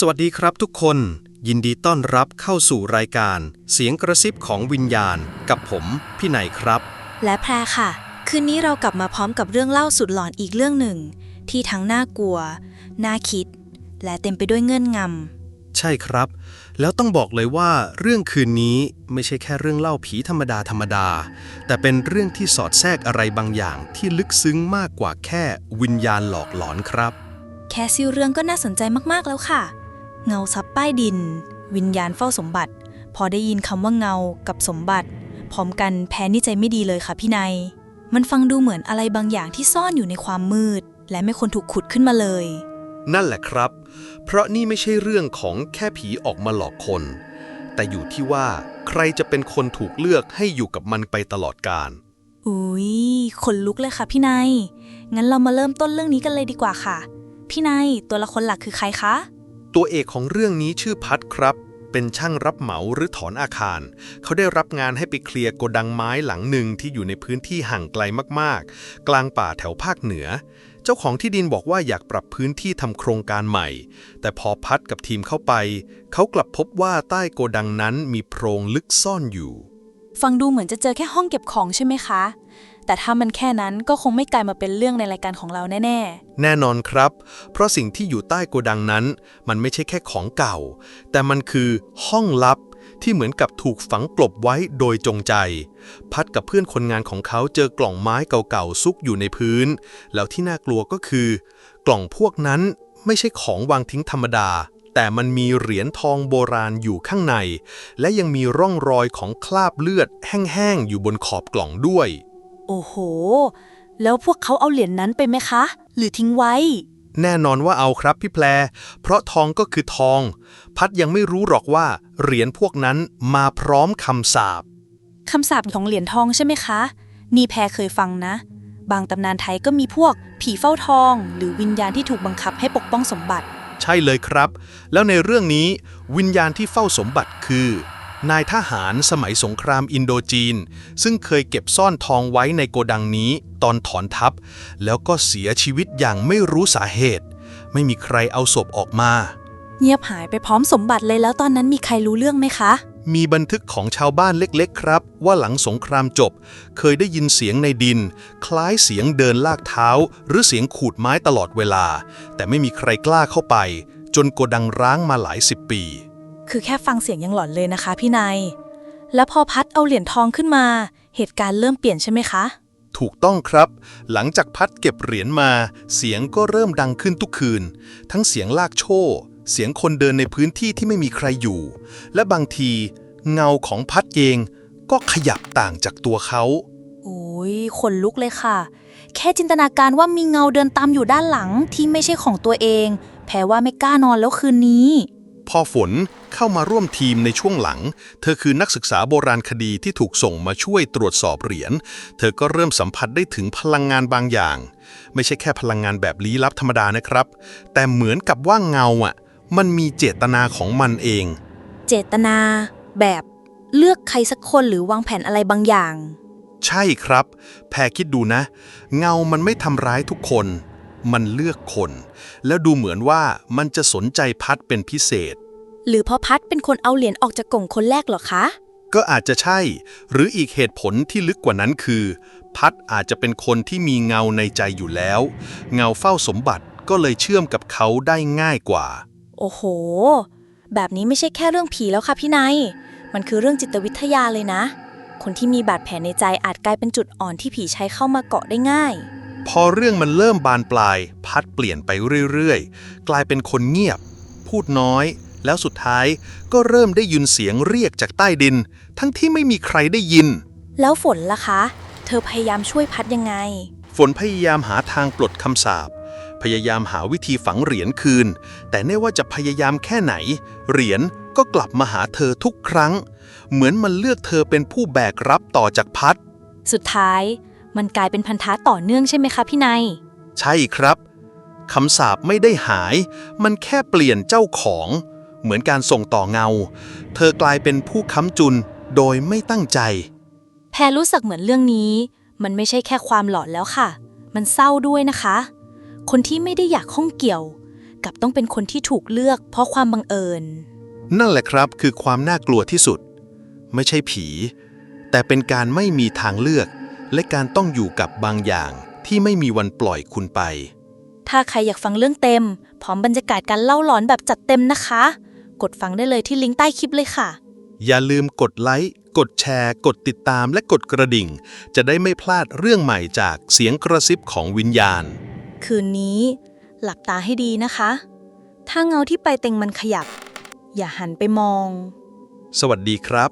สวัสดีครับทุกคน ยินดีต้อนรับเข้าสู่รายการ เสียงกระซิบของวิญญาณ กับผม พี่ไหนครับ และแพรค่ะ คืนนี้เรากลับมาพร้อมกับเรื่องเล่าสุดหลอนอีกเรื่องหนึ่ง ที่ทั้งน่ากลัว น่าคิด และเต็มไปด้วยเงื่อนงใช่ครับ แล้วต้องบอกเลยว่าเรื่องคืนนี้ไม่ใช่แค่เรื่องเล่าผีธรรมดาธรรมดา แต่เป็นเรื่องที่สอดแทรกอะไรบางอย่างที่ลึกซึ้งมากกว่าแค่วิญญาณหลอกหลอนครับำแค่ซิ่วเรื่องก็น่าสนใจมากๆแล้วค่ะ เงาซับป้ายดิน วิญญาณเฝ้าสมบัติ พอได้ยินคำว่าเงากับสมบัติ พร้อมกันแพรนี่ใจไม่ดีเลยค่ะพี่นายมันฟังดูเหมือนอะไรบางอย่างที่ซ่อนอยู่ในความมืด และไม่ควรถูกขุดขึ้นมาเลย นั่นแหละครับ เพราะนี่ไม่ใช่เรื่องของแค่ผีออกมาหลอกคน แต่อยู่ที่ว่าใครจะเป็นคนถูกเลือกให้อยู่กับมันไปตลอดกาลอุ้ยขนลุกเลยค่ะพี่นายงั้นเรามาเริ่มต้นเรื่องนี้กันเลยดีกว่าค่ะ พี่นายตัวละครหลักคือใครคะ ตัวเอกของเรื่องนี้ชื่อพัดครับ เป็นช่างรับเหมาหรือถอนอาคาร เขาได้รับงานให้ไปเคลียร์โกดังไม้หลังหนึ่งที่อยู่ในพื้นที่ห่างไกลมากๆ กลางป่าแถวภาคเหนือ เจ้าของที่ดินบอกว่าอยากปรับพื้นที่ทำโครงการใหม่ แต่พอพัดกับทีมเข้าไป เขากลับพบว่าใต้โกดังนั้นมีโพรงลึกซ่อนอยู่ ฟังดูเหมือนจะเจอแค่ห้องเก็บของใช่ไหมคะ แต่ถ้ามันแค่นั้นก็คงไม่กลายมาเป็นเรื่องในรายการของเราแน่แน่นอนครับ เพราะสิ่งที่อยู่ใต้โกดังนั้น มันไม่ใช่แค่ของเก่า แต่มันคือห้องลับที่เหมือนกับถูกฝังกลบไว้โดยจงใจ พัดกับเพื่อนคนงานของเขาเจอกล่องไม้เก่าๆซุกอยู่ในพื้น แล้วที่น่ากลัวก็คือ กล่องพวกนั้นไม่ใช่ของวางทิ้งธรรมดา แต่มันมีเหรียญทองโบราณอยู่ข้างใน และยังมีร่องรอยของคราบเลือดแห้งๆอยู่บนขอบกล่องด้วย โอ้โห แล้วพวกเขาเอาเหรียญนนั้นไปไหมคะ หรือทิ้งไว้ แน่นอนว่าเอาครับพี่แพร เพราะทองก็คือทอง พัดยังไม่รู้หรอกว่า เหรียญพวกนั้นมาพร้อมคำสาปคำสาปของเหรียญทองใช่ไหมคะ นี่แพรเคยฟังนะ บางตำนานไทยก็มีพวกผีเฝ้าทอง หรือวิญญาณที่ถูกบังคับให้ปกป้องสมบัติ ใช่เลยครับ แล้วในเรื่องนี้วิญญาณที่เฝ้าสมบัติคือ นายทหารสมัยสงครามอินโดจีน ซึ่งเคยเก็บซ่อนทองไว้ในโกดังนี้ตอนถอนทัพ แล้วก็เสียชีวิตอย่างไม่รู้สาเหตุ ไม่มีใครเอาศพออกมา เงียบหายไปพร้อมสมบัติเลยแล้วตอนนั้นมีใครรู้เรื่องไหมคะ มีบันทึกของชาวบ้านเล็กๆ ครับ ว่าหลังสงครามจบ เคยได้ยินเสียงในดิน คล้ายเสียงเดินลากเท้า หรือเสียงขูดไม้ตลอดเวลา แต่ไม่มีใครกล้าเข้าไป จนโกดังร้างมาหลายสิบปี คือแค่ฟังเสียงยังหลอนเลยนะคะพี่นายแล้วพอพัดเอาเหรียญทองขึ้นมา เหตุการณ์เริ่มเปลี่ยนใช่ไหมคะ ถูกต้องครับ หลังจากพัดเก็บเหรียญมา เสียงก็เริ่มดังขึ้นทุกคืน ทั้งเสียงลากโชว์เสียงคนเดินในพื้นที่ที่ไม่มีใครอยู่ และบางทีเงาของพัดเองก็ขยับต่างจากตัวเขาโอ้ยขนลุกเลยค่ะ แค่จินตนาการว่ามีเงาเดินตามอยู่ด้านหลังที่ไม่ใช่ของตัวเอง แพ้ว่าไม่กล้านอนแล้วคืนนี้ พอฝนเข้ามาร่วมทีมในช่วงหลัง เธอคือนักศึกษาโบราณคดีที่ถูกส่งมาช่วยตรวจสอบเหรียญ เธอก็เริ่มสัมผัสได้ถึงพลังงานบางอย่าง ไม่ใช่แค่พลังงานแบบลี้ลับธรรมดานะครับ แต่เหมือนกับว่าเงาอะ มันมีเจตนาของมันเอง เจตนาแบบเลือกใครสักคนหรือวางแผนอะไรบางอย่าง ใช่ครับ แพรคิดดูนะ เงามันไม่ทำร้ายทุกคน มันเลือกคน แล้วดูเหมือนว่ามันจะสนใจพัดเป็นพิเศษ หรือเพราะพัดเป็นคนเอาเหรียญออกจากกล่องคนแรกเหรอคะ ก็อาจจะใช่ หรืออีกเหตุผลที่ลึกกว่านั้นคือ พัดอาจจะเป็นคนที่มีเงาในใจอยู่แล้ว เงาเฝ้าสมบัติก็เลยเชื่อมกับเขาได้ง่ายกว่า โอ้โห แบบนี้ไม่ใช่แค่เรื่องผีแล้วค่ะพี่นายมันคือเรื่องจิตวิทยาเลยนะ คนที่มีบาดแผลในใจอาจกลายเป็นจุดอ่อนที่ผีใช้เข้ามาเกาะได้ง่าย พอเรื่องมันเริ่มบานปลาย พัดเปลี่ยนไปเรื่อยๆ กลายเป็นคนเงียบ พูดน้อย แล้วสุดท้ายก็เริ่มได้ยินเสียงเรียกจากใต้ดิน ทั้งที่ไม่มีใครได้ยิน แล้วฝนล่ะคะ เธอพยายามช่วยพัดยังไง ฝนพยายามหาทางปลดคำสาปพยายามหาวิธีฝังเหรียญคืน แต่ไม่ว่าจะพยายามแค่ไหน เหรียญก็กลับมาหาเธอทุกครั้ง เหมือนมันเลือกเธอเป็นผู้แบกรับต่อจากพัด สุดท้าย มันกลายเป็นพันธะต่อเนื่องใช่ไหมคะพี่นาย ใช่ครับคำสาปไม่ได้หาย มันแค่เปลี่ยนเจ้าของ เหมือนการส่งต่อเงา เธอกลายเป็นผู้ค้ำจุนโดยไม่ตั้งใจ แพรรู้สึกเหมือนเรื่องนี้ มันไม่ใช่แค่ความหลอนแล้วค่ะ มันเศร้าด้วยนะคะ คนที่ไม่ได้อยากข้องเกี่ยวกลับต้องเป็นคนที่ถูกเลือกเพราะความบังเอิญ นั่นแหละครับคือความน่ากลัวที่สุด ไม่ใช่ผี แต่เป็นการไม่มีทางเลือก และการต้องอยู่กับบางอย่างที่ไม่มีวันปล่อยคุณไป ถ้าใครอยากฟังเรื่องเต็ม พร้อมบรรยากาศการเล่าหลอนแบบจัดเต็มนะคะ กดฟังได้เลยที่ลิงก์ใต้คลิปเลยค่ะ อย่าลืมกดไลค์ กดแชร์ กดติดตามและกดกระดิ่ง จะได้ไม่พลาดเรื่องใหม่จากเสียงกระซิบของวิญญาณ คืนนี้ หลับตาให้ดีนะคะ ถ้าเงาที่ไปเต็งมันขยับ อย่าหันไปมอง สวัสดีครับ